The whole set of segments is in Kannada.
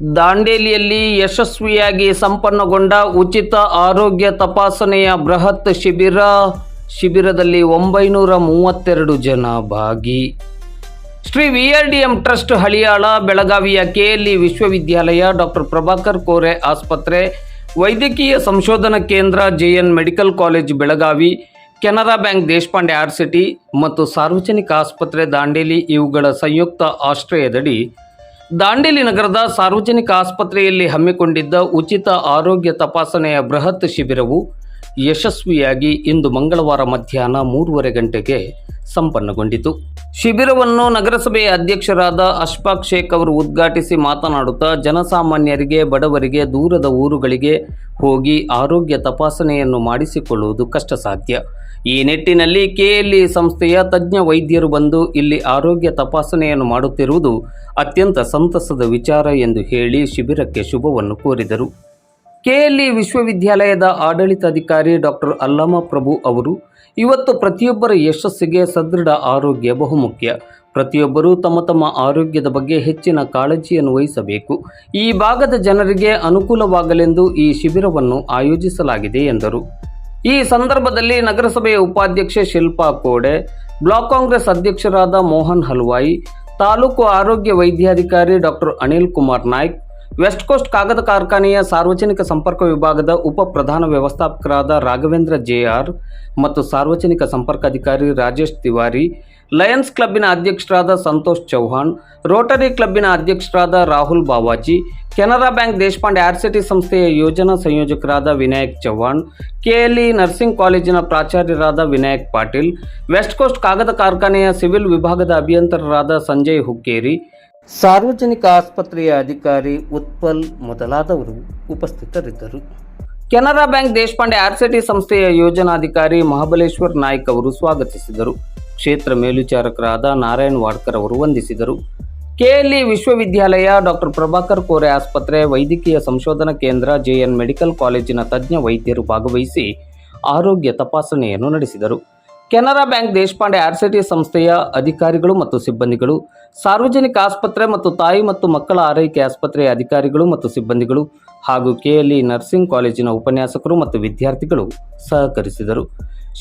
ದಾಂಡೇಲಿಯಲ್ಲಿ ಯಶಸ್ವಿಯಾಗಿ ಸಂಪನ್ನಗೊಂಡ ಉಚಿತ ಆರೋಗ್ಯ ತಪಾಸಣೆಯ ಬೃಹತ್ ಶಿಬಿರ, ಶಿಬಿರದಲ್ಲಿ ಒಂಬೈನೂರ ಮೂವತ್ತೆರಡು ಜನ ಭಾಗಿ. Shri V R D M trust Haliyal, ಬೆಳಗಾವಿಯ ಕೆಎಲ್ಇ ವಿಶ್ವವಿದ್ಯಾಲಯ, ಡಾಕ್ಟರ್ ಪ್ರಭಾಕರ್ ಕೋರೆ ಆಸ್ಪತ್ರೆ, ವೈದ್ಯಕೀಯ ಸಂಶೋಧನಾ ಕೇಂದ್ರ, JN medical college, Belagavi, Canara bank, Deshpande RSETI ಮತ್ತು ಸಾರ್ವಜನಿಕ ಆಸ್ಪತ್ರೆ ದಾಂಡೇಲಿ ಇವುಗಳ ಸಂಯುಕ್ತ ಆಶ್ರಯದಡಿ ದಾಂಡೇಲಿ ನಗರದ ಸಾರ್ವಜನಿಕ ಆಸ್ಪತ್ರೆಯಲ್ಲಿ ಹಮ್ಮಿಕೊಂಡಿದ್ದ ಉಚಿತ ಆರೋಗ್ಯ ತಪಾಸಣೆಯ ಬೃಹತ್ ಶಿಬಿರವು ಯಶಸ್ವಿಯಾಗಿ ಇಂದು ಮಂಗಳವಾರ ಮಧ್ಯಾಹ್ನ ಮೂರುವರೆ ಗಂಟೆಗೆ ಸಂಪನ್ನಗೊಂಡಿತು. ಶಿಬಿರವನ್ನು ನಗರಸಭೆಯ ಅಧ್ಯಕ್ಷರಾದ ಅಶ್ಫಾಕ್ ಶೇಖ್ ಅವರು ಉದ್ಘಾಟಿಸಿ ಮಾತನಾಡುತ್ತಾ ಜನಸಾಮಾನ್ಯರಿಗೆ, ಬಡವರಿಗೆ, ದೂರದ ಊರುಗಳಿಗೆ ಹೋಗಿ ಆರೋಗ್ಯ ತಪಾಸಣೆಯನ್ನು ಮಾಡಿಸಿಕೊಳ್ಳುವುದು ಕಷ್ಟ ಸಾಧ್ಯ ಈ ನಿಟ್ಟಿನಲ್ಲಿ ಕೆಎಲ್ಇ ಸಂಸ್ಥೆಯ ತಜ್ಞ ವೈದ್ಯರು ಬಂದು ಇಲ್ಲಿ ಆರೋಗ್ಯ ತಪಾಸಣೆಯನ್ನು ಮಾಡುತ್ತಿರುವುದು ಅತ್ಯಂತ ಸಂತಸದ ವಿಚಾರ ಎಂದು ಹೇಳಿ ಶಿಬಿರಕ್ಕೆ ಶುಭವನ್ನು ಕೋರಿದರು. ಕೆಎಲ್ಇ ವಿಶ್ವವಿದ್ಯಾಲಯದ ಆಡಳಿತಾಧಿಕಾರಿ ಡಾಕ್ಟರ್ ಅಲ್ಲಮ ಪ್ರಭು ಅವರು, ಇವತ್ತು ಪ್ರತಿಯೊಬ್ಬರ ಯಶಸ್ಸಿಗೆ ಸದೃಢ ಆರೋಗ್ಯ ಬಹುಮುಖ್ಯ. ಪ್ರತಿಯೊಬ್ಬರೂ ತಮ್ಮ ತಮ್ಮ ಆರೋಗ್ಯದ ಬಗ್ಗೆ ಹೆಚ್ಚಿನ ಕಾಳಜಿಯನ್ನು ವಹಿಸಬೇಕು. ಈ ಭಾಗದ ಜನರಿಗೆ ಅನುಕೂಲವಾಗಲೆಂದು ಈ ಶಿಬಿರವನ್ನು ಆಯೋಜಿಸಲಾಗಿದೆ ಎಂದರು. ಈ ಸಂದರ್ಭದಲ್ಲಿ ನಗರಸಭೆಯ ಉಪಾಧ್ಯಕ್ಷೆ ಶಿಲ್ಪಾ ಕೋಡೆ, ಬ್ಲಾಕ್ ಕಾಂಗ್ರೆಸ್ ಅಧ್ಯಕ್ಷರಾದ ಮೋಹನ್ ಹಲ್ವಾಯಿ, ತಾಲೂಕು ಆರೋಗ್ಯ ವೈದ್ಯಾಧಿಕಾರಿ doctor Anil Kumar Naik West Coast ಕಾಗದ ಕಾರ್ಖಾನೆಯ ಸಾರ್ವಜನಿಕ ಸಂಪರ್ಕ ವಿಭಾಗದ ಉಪ ಪ್ರಧಾನ ವ್ಯವಸ್ಥಾಪಕರಾದ ರಾಘವೇಂದ್ರ ಜೆಆರ್ ಮತ್ತು ಸಾರ್ವಜನಿಕ ಸಂಪರ್ಕ ಅಧಿಕಾರಿ ರಾಜೇಶ್ ತಿವಾರಿ, ಲಯನ್ಸ್ ಕ್ಲಬ್ಬಿನ ಅಧ್ಯಕ್ಷರಾದ ಸಂತೋಷ್ ಚೌಹಾಣ್, ರೋಟರಿ ಕ್ಲಬ್ಬಿನ ಅಧ್ಯಕ್ಷರಾದ ರಾಹುಲ್ ಬಾವಾಜಿ, ಕೆನರಾ ಬ್ಯಾಂಕ್ ದೇಶಪಾಂಡೆ ಆರ್ಸಿಟಿ ಸಂಸ್ಥೆಯ ಯೋಜನಾ ಸಂಯೋಜಕರಾದ ವಿನಾಯಕ್ ಚೌಹಾಣ್, ಕೆಎಲ್ಇ ನರ್ಸಿಂಗ್ ಕಾಲೇಜಿನ ಪ್ರಾಚಾರ್ಯರಾದ ವಿನಾಯಕ್ ಪಾಟೀಲ್, ವೆಸ್ಟ್ ಕೋಸ್ಟ್ ಕಾಗದ ಕಾರ್ಖಾನೆಯ ಸಿವಿಲ್ ವಿಭಾಗದ ಅಭಿಯಂತರರಾದ ಸಂಜಯ್ ಹುಕ್ಕೇರಿ ಸಾರ್ವಜನಿಕ ಆಸ್ಪತ್ರೆಯ ಅಧಿಕಾರಿ ಉತ್ಪಲ್ ಮೊದಲಾದವರು ಉಪಸ್ಥಿತರಿದ್ದರು. ಕೆನರಾ ಬ್ಯಾಂಕ್ ದೇಶಪಾಂಡೆ ಆರ್ಸಿಟಿ ಸಂಸ್ಥೆಯ ಯೋಜನಾಧಿಕಾರಿ ಮಹಾಬಲೇಶ್ವರ್ ನಾಯ್ಕ ಅವರು ಸ್ವಾಗತಿಸಿದರು. ಕ್ಷೇತ್ರ ಮೇಲ್ವಿಚಾರಕರಾದ ನಾರಾಯಣ್ ವಾಡ್ಕರ್ ಅವರು ವಂದಿಸಿದರು. ಕೆಎಲ್ಇ ವಿಶ್ವವಿದ್ಯಾಲಯ ಡಾಕ್ಟರ್ ಪ್ರಭಾಕರ್ ಕೋರೆ ಆಸ್ಪತ್ರೆ, ವೈದ್ಯಕೀಯ ಸಂಶೋಧನಾ ಕೇಂದ್ರ, ಜೆಎನ್ ಮೆಡಿಕಲ್ ಕಾಲೇಜಿನ ತಜ್ಞ ವೈದ್ಯರು ಭಾಗವಹಿಸಿ ಆರೋಗ್ಯ ತಪಾಸಣೆಯನ್ನು ನಡೆಸಿದರು. ಕೆನರಾ ಬ್ಯಾಂಕ್ ದೇಶಪಾಂಡೆ ಆರ್ಸಿಟಿ ಸಂಸ್ಥೆಯ ಅಧಿಕಾರಿಗಳು ಮತ್ತು ಸಿಬ್ಬಂದಿಗಳು, ಸಾರ್ವಜನಿಕ ಆಸ್ಪತ್ರೆ ಮತ್ತು ತಾಯಿ ಮತ್ತು ಮಕ್ಕಳ ಆರೈಕೆ ಆಸ್ಪತ್ರೆಯ ಅಧಿಕಾರಿಗಳು ಮತ್ತು ಸಿಬ್ಬಂದಿಗಳು ಹಾಗೂ ಕೆಎಲ್ಇ ನರ್ಸಿಂಗ್ ಕಾಲೇಜಿನ ಉಪನ್ಯಾಸಕರು ಮತ್ತು ವಿದ್ಯಾರ್ಥಿಗಳು ಸಹಕರಿಸಿದರು.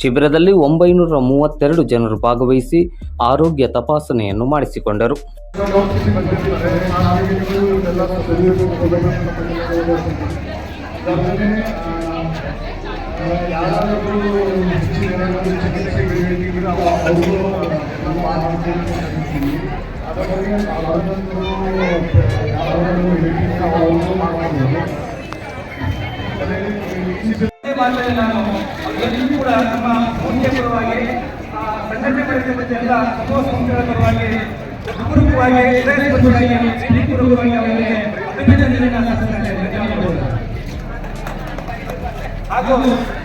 ಶಿಬಿರದಲ್ಲಿ ಒಂಬೈನೂರ ಮೂವತ್ತೆರಡು ಜನರು ಭಾಗವಹಿಸಿ ಆರೋಗ್ಯ ತಪಾಸಣೆಯನ್ನು ಮಾಡಿಸಿಕೊಂಡರು. ಭಾಷೆಯಲ್ಲಿ ನಾನು ಎಲ್ಲರೂ ಕೂಡ ನಮ್ಮ ಸಂಸ್ಥೆ ಪರವಾಗಿ ಆ, ಸಂಘಟನೆ ಮಾಡಿದ ಎಲ್ಲ ಸಮೂಹ ಸಂಸ್ಥೆಗಳ ಪರವಾಗಿ ಪೂರ್ವಕವಾಗಿ ಹೃದಯಪೂರ್ವಕವಾಗಿ ಪ್ರೀತಿಪೂರ್ವಕವಾಗಿ ಅವರಿಗೆ ಅಭಿನಂದನೆಯನ್ನು ಸಲ್ಲಿಸುತ್ತೇನೆ. ಧನ್ಯವಾದಗಳು. ಹಾಗೂ